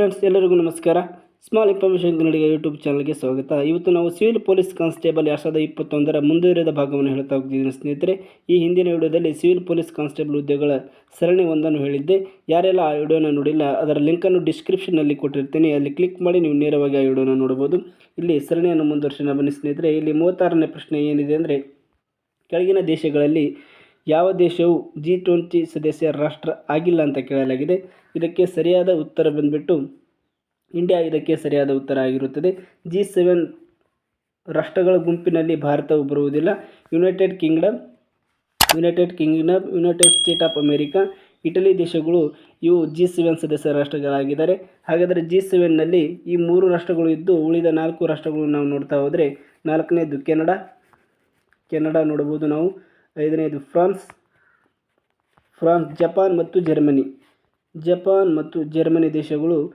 Friends ಎಲ್ಲರಿಗೂ ನಮಸ್ಕಾರ. Small information ಕನ್ನಡಿಗ YouTube ಚಾನಲ್ಗೆ ಸ್ವಾಗತ. ಇವತ್ತು ನಾವು ಸಿವಿಲ್ ಪೊಲೀಸ್ ಕಾನ್ಸ್ಟೇಬಲ್ ಎರಡು ಸಾವಿರದ ಇಪ್ಪತ್ತೊಂದರ ಮುಂದುವರಿದ ಭಾಗವನ್ನು ಹೇಳ್ತಾ ಹೋಗ್ತಿದ್ದೀನಿ ಸ್ನೇಹಿತರೆ. ಈ ಹಿಂದಿನ ವಿಡಿಯೋದಲ್ಲಿ ಸಿವಿಲ್ ಪೊಲೀಸ್ ಕಾನ್ಸ್ಟೇಬಲ್ ಹುದ್ದೆಗಳ ಸರಣಿ ಒಂದನ್ನು ಹೇಳಿದ್ದೆ. ಯಾರೆಲ್ಲ ಆ ವಿಡಿಯೋನ ನೋಡಿಲ್ಲ, ಅದರ ಲಿಂಕನ್ನು ಡಿಸ್ಕ್ರಿಪ್ಷನ್ನಲ್ಲಿ ಕೊಟ್ಟಿರ್ತೀನಿ. ಅಲ್ಲಿ ಕ್ಲಿಕ್ ಮಾಡಿ ನೀವು ನೇರವಾಗಿ ಆ ವಿಡಿಯೋನ ನೋಡ್ಬೋದು ಇಲ್ಲಿ ಸರಣಿಯನ್ನು ಮುಂದುವರ್ಸೋಣ ಬನ್ನಿ ಸ್ನೇಹಿತರೆ. ಇಲ್ಲಿ ಮೂವತ್ತಾರನೇ ಪ್ರಶ್ನೆ ಏನಿದೆ ಅಂದರೆ, ಕೆಳಗಿನ ದೇಶಗಳಲ್ಲಿ ಯಾವ ದೇಶವು ಜಿ ಟ್ವೆಂಟಿ ಸದಸ್ಯ ರಾಷ್ಟ್ರ ಆಗಿಲ್ಲ ಅಂತ ಕೇಳಲಾಗಿದೆ. ಇದಕ್ಕೆ ಸರಿಯಾದ ಉತ್ತರ ಬಂದುಬಿಟ್ಟು ಇಂಡಿಯಾ ಇದಕ್ಕೆ ಸರಿಯಾದ ಉತ್ತರ ಆಗಿರುತ್ತದೆ. ಜಿ ಸೆವೆನ್ ರಾಷ್ಟ್ರಗಳ ಗುಂಪಿನಲ್ಲಿ ಭಾರತವು ಬರುವುದಿಲ್ಲ. United Kingdom United Kingdom United State of America Italy ದೇಶಗಳು ಇವು ಜಿ ಸೆವೆನ್ ಸದಸ್ಯ ರಾಷ್ಟ್ರಗಳಾಗಿದ್ದಾರೆ. ಹಾಗಾದರೆ ಜಿ ಸೆವೆನ್ನಲ್ಲಿ ಈ ಮೂರು ರಾಷ್ಟ್ರಗಳು ಇದ್ದು ಉಳಿದ ನಾಲ್ಕು ರಾಷ್ಟ್ರಗಳು ನಾವು ನೋಡ್ತಾ ಹೋದರೆ ನಾಲ್ಕನೇದು ಕೆನಡಾ ಕೆನಡಾ ನೋಡಬಹುದು ನಾವು. ಐದನೇದು ಫ್ರಾನ್ಸ್. ಫ್ರಾನ್ಸ್, ಜಪಾನ್ ಮತ್ತು ಜರ್ಮನಿ. ಜಪಾನ್ ಮತ್ತು ಜರ್ಮನಿ ದೇಶಗಳು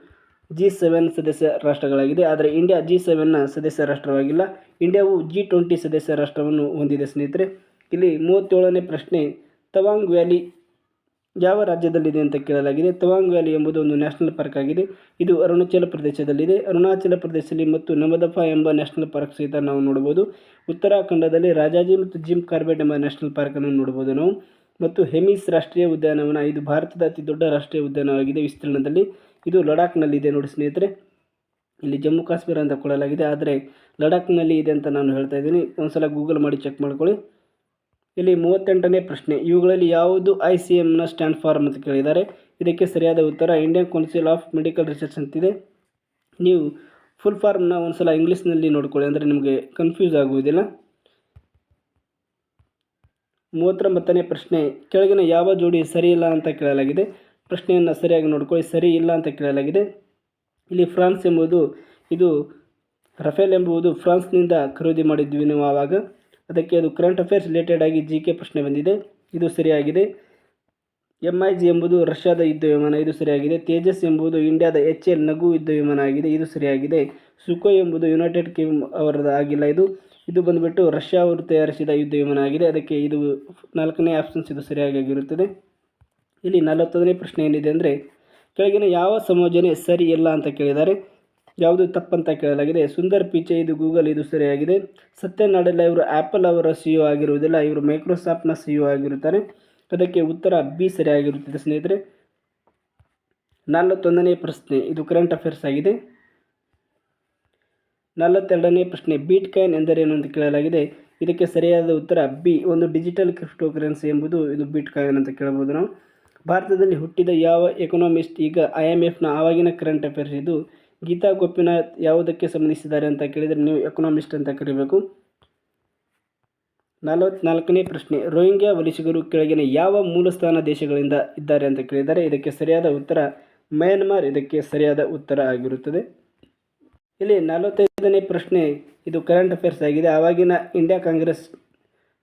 ಜಿ ಸೆವೆನ್ ಸದಸ್ಯ ರಾಷ್ಟ್ರಗಳಾಗಿದೆ. ಆದರೆ ಇಂಡಿಯಾ ಜಿ ಸೆವೆನ್ನ ಸದಸ್ಯ ರಾಷ್ಟ್ರವಾಗಿಲ್ಲ. ಇಂಡಿಯಾವು ಜಿ ಟ್ವೆಂಟಿ ಸದಸ್ಯ ರಾಷ್ಟ್ರವನ್ನು ಹೊಂದಿದೆ ಸ್ನೇಹಿತರೆ. ಇಲ್ಲಿ ಮೂವತ್ತೇಳನೇ ಪ್ರಶ್ನೆ. ತವಾಂಗ್ ವ್ಯಾಲಿ ಯಾವ ರಾಜ್ಯದಲ್ಲಿದೆ ಅಂತ ಕೇಳಲಾಗಿದೆ. ತವಾಂಗ್ ವ್ಯಾಲಿ ಎಂಬುದು ಒಂದು ನ್ಯಾಷನಲ್ ಪಾರ್ಕ್ ಆಗಿದೆ. ಇದು ಅರುಣಾಚಲ ಪ್ರದೇಶದಲ್ಲಿದೆ. ಅರುಣಾಚಲ ಪ್ರದೇಶದಲ್ಲಿ ಮತ್ತು ನಮದಫಾ ಎಂಬ ನ್ಯಾಷನಲ್ ಪಾರ್ಕ್ ಸಹಿತ ನಾವು ನೋಡಬಹುದು. ಉತ್ತರಾಖಂಡದಲ್ಲಿ ರಾಜಾಜಿ ಮತ್ತು ಜಿಮ್ ಕಾರ್ಬೆಟ್ ಎಂಬ ನ್ಯಾಷನಲ್ ಪಾರ್ಕನ್ನು ನೋಡ್ಬೋದು ನಾವು. ಮತ್ತು ಹೆಮಿಸ್ ರಾಷ್ಟ್ರೀಯ ಉದ್ಯಾನವನ, ಇದು ಭಾರತದ ಅತಿ ದೊಡ್ಡ ರಾಷ್ಟ್ರೀಯ ಉದ್ಯಾನವಾಗಿದೆ ವಿಸ್ತೀರ್ಣದಲ್ಲಿ. ಇದು ಲಡಾಖ್ನಲ್ಲಿದೆ ನೋಡಿ ಸ್ನೇಹಿತರೆ. ಇಲ್ಲಿ ಜಮ್ಮು ಕಾಶ್ಮೀರ ಅಂತ ಕೊಡಲಾಗಿದೆ. ಆದರೆ ಲಡಾಖ್ನಲ್ಲಿ ಇದೆ ಅಂತ ನಾನು ಹೇಳ್ತಾ ಇದ್ದೀನಿ. ಒಂದು ಸಲ ಗೂಗಲ್ ಮಾಡಿ ಚೆಕ್ ಮಾಡ್ಕೊಳ್ಳಿ. ಇಲ್ಲಿ ಮೂವತ್ತೆಂಟನೇ ಪ್ರಶ್ನೆ. ಇವುಗಳಲ್ಲಿ ಯಾವುದು ಐ ಸಿ ಎಮ್ನ ಸ್ಟ್ಯಾಂಡ್ ಫಾರ್ ಅಂತ ಕೇಳಿದ್ದಾರೆ. ಇದಕ್ಕೆ ಸರಿಯಾದ ಉತ್ತರ Indian Council of Medical Research ಅಂತಿದೆ ನೀವು ಫುಲ್ ಫಾರ್ಮ್ನ ಒಂದ್ಸಲ ಇಂಗ್ಲೀಷ್ನಲ್ಲಿ ನೋಡ್ಕೊಳ್ಳಿ, ಅಂದರೆ ನಿಮಗೆ ಕನ್ಫ್ಯೂಸ್ ಆಗುವುದಿಲ್ಲ. ಮೂವತ್ತೊಂಬತ್ತನೇ ಪ್ರಶ್ನೆ, ಕೆಳಗಿನ ಯಾವ ಜೋಡಿ ಸರಿಯಿಲ್ಲ ಅಂತ ಕೇಳಲಾಗಿದೆ. ಪ್ರಶ್ನೆಯನ್ನು ಸರಿಯಾಗಿ ನೋಡ್ಕೊಳ್ಳಿ, ಸರಿ ಇಲ್ಲ ಅಂತ ಕೇಳಲಾಗಿದೆ. ಇಲ್ಲಿ ಫ್ರಾನ್ಸ್ ಎಂಬುದು, ಇದು ರಫೇಲ್ ಎಂಬುದು ಫ್ರಾನ್ಸ್ನಿಂದ ಖರೀದಿ ಮಾಡಿದ್ವಿ ನಾವು ಆವಾಗ. ಅದಕ್ಕೆ ಅದು ಕರೆಂಟ್ ಅಫೇರ್ಸ್ ರಿಲೇಟೆಡ್ ಆಗಿ ಜಿ ಕೆ ಪ್ರಶ್ನೆ ಬಂದಿದೆ. ಇದು ಸರಿಯಾಗಿದೆ. ಎಂ ಐ ಜಿ ಎಂಬುದು ರಷ್ಯಾದ ಯುದ್ಧ ವಿಮಾನ, ಇದು ಸರಿಯಾಗಿದೆ. ತೇಜಸ್ ಎಂಬುದು ಇಂಡಿಯಾದ ಎಚ್ ಎಲ್ ನಗು ಯುದ್ಧ ವಿಮಾನ ಆಗಿದೆ, ಇದು ಸರಿಯಾಗಿದೆ. ಸುಕೋ ಎಂಬುದು ಯುನೈಟೆಡ್ ಕಿಂಗ್ ಅವರದ್ದು ಆಗಿಲ್ಲ ಇದು. ಇದು ಬಂದುಬಿಟ್ಟು ರಷ್ಯಾ ಅವರು ತಯಾರಿಸಿದ ಯುದ್ಧ ವಿಮಾನ ಆಗಿದೆ. ಅದಕ್ಕೆ ಇದು ನಾಲ್ಕನೇ ಆಪ್ಷನ್ಸ್ ಇದು ಸರಿಯಾಗಿರುತ್ತದೆ ಇಲ್ಲಿ ನಲವತ್ತೊಂದನೇ ಪ್ರಶ್ನೆ ಏನಿದೆ ಅಂದರೆ, ಕೆಳಗಿನ ಯಾವ ಸಂಯೋಜನೆ ಸರಿ ಇಲ್ಲ ಅಂತ ಕೇಳಿದ್ದಾರೆ. ಯಾವುದು ತಪ್ಪಂತ ಕೇಳಲಾಗಿದೆ. ಸುಂದರ್ ಪಿಚೆ, ಇದು ಗೂಗಲ್, ಇದು ಸರಿಯಾಗಿದೆ. ಸತ್ಯ ಸತ್ಯನಾಡೆಲ್ಲ ಇವರು ಆ್ಯಪಲ್ ಅವರ ಸಿ ಯು ಆಗಿರುವುದಿಲ್ಲ, ಇವರು ಮೈಕ್ರೋಸಾಫ್ಟ್ನ ಸಿ ಯು ಆಗಿರುತ್ತಾರೆ. ಅದಕ್ಕೆ ಉತ್ತರ ಬಿ ಸರಿಯಾಗಿರುತ್ತದೆ ಸ್ನೇಹಿತರೆ. ನಲವತ್ತೊಂದನೇ ಪ್ರಶ್ನೆ, ಇದು ಕರೆಂಟ್ ಅಫೇರ್ಸ್ ಆಗಿದೆ. ನಲವತ್ತೆರಡನೇ ಪ್ರಶ್ನೆ ಬೀಟ್ ಕಾಯಿನ್ ಎಂದರೇನು ಅಂತ ಕೇಳಲಾಗಿದೆ. ಇದಕ್ಕೆ ಸರಿಯಾದ ಉತ್ತರ ಬಿ, ಒಂದು ಡಿಜಿಟಲ್ ಕ್ರಿಪ್ಟೋ ಕರೆನ್ಸಿ ಎಂಬುದು ಇದು ಬಿಟ್ ಕಾಯಿನ್ ಅಂತ ಕೇಳಬಹುದು ನಾವು. ಭಾರತದಲ್ಲಿ ಹುಟ್ಟಿದ ಯಾವ ಎಕನಾಮಿಸ್ಟ್ ಈಗ ಐ ಎಂ ಎಫ್ನ ಆವಾಗಿನ ಕರೆಂಟ್ ಅಫೇರ್ಸ್ ಇದು? ಗೀತಾ ಗೋಪಿನಾಥ್ ಯಾವುದಕ್ಕೆ ಸಂಬಂಧಿಸಿದ್ದಾರೆ ಅಂತ ಕೇಳಿದರೆ ನೀವು ಎಕನಾಮಿಸ್ಟ್ ಅಂತ ಕರಿಬೇಕು. ನಲವತ್ನಾಲ್ಕನೇ ಪ್ರಶ್ನೆ, ರೋಹಿಂಗ್ಯಾ ವಲಸಿಗರು ಕೆಳಗಿನ ಯಾವ ಮೂಲಸ್ಥಾನ ದೇಶಗಳಿಂದ ಇದ್ದಾರೆ ಅಂತ ಕೇಳಿದರೆ ಇದಕ್ಕೆ ಸರಿಯಾದ ಉತ್ತರ ಮಯನ್ಮಾರ್, ಇದಕ್ಕೆ ಸರಿಯಾದ ಉತ್ತರ ಆಗಿರುತ್ತದೆ. ಇಲ್ಲಿ ನಲವತ್ತೈದನೇ ಪ್ರಶ್ನೆ, ಇದು ಕರೆಂಟ್ ಅಫೇರ್ಸ್ ಆಗಿದೆ. ಆವಾಗಿನ ಇಂಡಿಯಾ ಕಾಂಗ್ರೆಸ್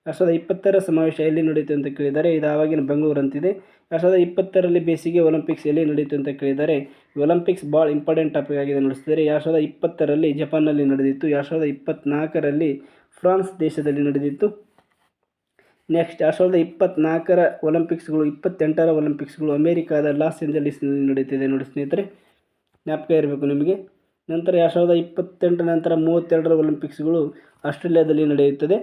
ಎರಡು ಸಾವಿರದ ಇಪ್ಪತ್ತರ ಸಮಾವೇಶ ಎಲ್ಲಿ ನಡೆಯಿತು ಅಂತ ಕೇಳಿದರೆ, ಇದು ಆವಾಗಿನ ಬೆಂಗಳೂರು ಅಂತಿದೆ ಎರಡು ಸಾವಿರದ ಇಪ್ಪತ್ತರಲ್ಲಿ ಬೇಸಿಗೆ ಒಲಿಂಪಿಕ್ಸ್ ಎಲ್ಲಿ ನಡೆಯಿತು ಅಂತ ಕೇಳಿದರೆ, ಒಲಿಂಪಿಕ್ಸ್ ಭಾಳ ಇಂಪಾರ್ಟೆಂಟ್ ಟಾಪಿಕ್ ಆಗಿದೆ ನಡೆಸಿದರೆ, ಎರಡು ಸಾವಿರದ ಇಪ್ಪತ್ತರಲ್ಲಿ ಜಪಾನ್ನಲ್ಲಿ ನಡೆದಿತ್ತು. ಎರಡು ಸಾವಿರದ ಇಪ್ಪತ್ತ್ನಾಲ್ಕರಲ್ಲಿ ಫ್ರಾನ್ಸ್ ದೇಶದಲ್ಲಿ ನಡೆದಿತ್ತು. ನೆಕ್ಸ್ಟ್, ಎರಡು ಸಾವಿರದ ಇಪ್ಪತ್ತ್ನಾಲ್ಕರ ಒಲಿಂಪಿಕ್ಸ್ಗಳು, ಇಪ್ಪತ್ತೆಂಟರ ಒಲಿಂಪಿಕ್ಸ್ಗಳು ಅಮೇರಿಕಾದ ಲಾಸ್ ಏಂಜಲೀಸ್ನಲ್ಲಿ ನಡೆಯುತ್ತಿದೆ ನೋಡಿ ಸ್ನೇಹಿತರೆ. ಜ್ಞಾಪಕ ಇರಬೇಕು ನಿಮಗೆ. ನಂತರ ಎರಡು ಸಾವಿರದ ಇಪ್ಪತ್ತೆಂಟರ ನಂತರ ಮೂವತ್ತೆರಡರ ಒಲಿಂಪಿಕ್ಸ್ಗಳು ಆಸ್ಟ್ರೇಲಿಯಾದಲ್ಲಿ ನಡೆಯುತ್ತದೆ.